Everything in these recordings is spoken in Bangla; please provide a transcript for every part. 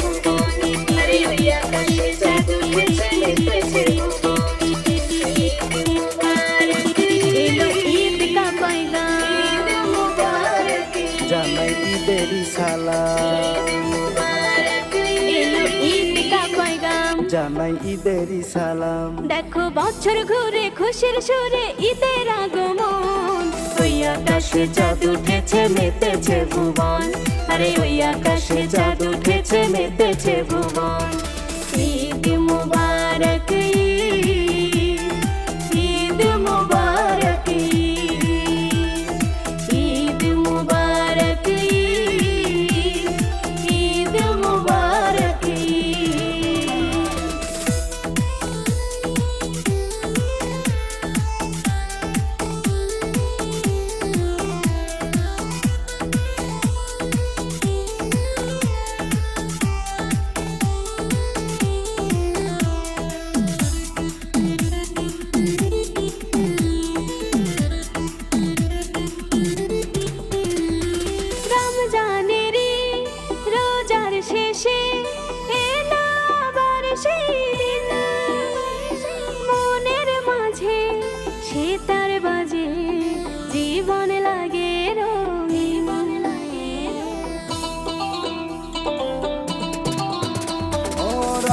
ভুবন আরে ওই আকাশে চাঁদ উঠেছে মেতেছে ভুবন ঈদ মুবারক এলো ঈদ কা পয়গাম ঈদ মুবারক জানাই ঈদেরই সালাম মুবারক এলো ঈদ কা পয়গাম জানাই ঈদেরই সালাম। দেখো বছর ঘুরে খুশির সুরে ঈদের আগমন। ওই আকাশে চাঁদ উঠেছে, মেতেছে ভুবন। আরে ওই আকাশে চাঁদ উঠেছে মেতেছে ভুবন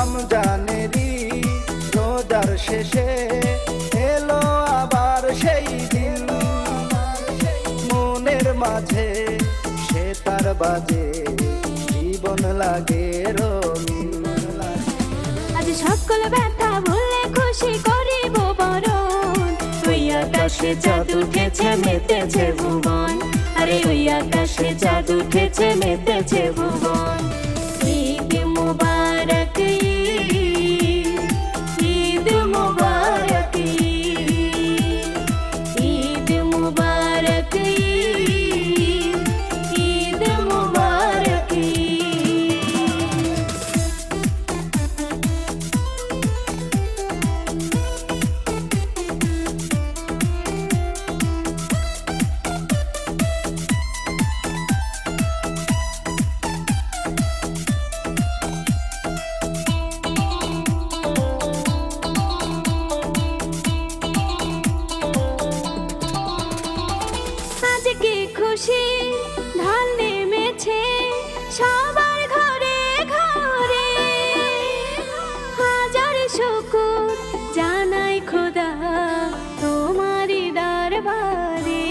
রমজানেরই রোজার শেষে এলো আবার সেই দিন। মনের মাঝে সে তার বাজে, জীবন লাগে রঙিন। আজ সকল ব্যথা ভুলে খুশি করিব বরণ। ওই আকাশে চাঁদ উঠেছে, মেতেছে ভুবন। আরে ওই আকাশে চাঁদ উঠেছে, মেতেছে ভুবন। খুশি ঢাল নেমেছে সবার ঘরে ঘরে। হাজার শুকুর জানাই খোদা তোমারি দরবারে।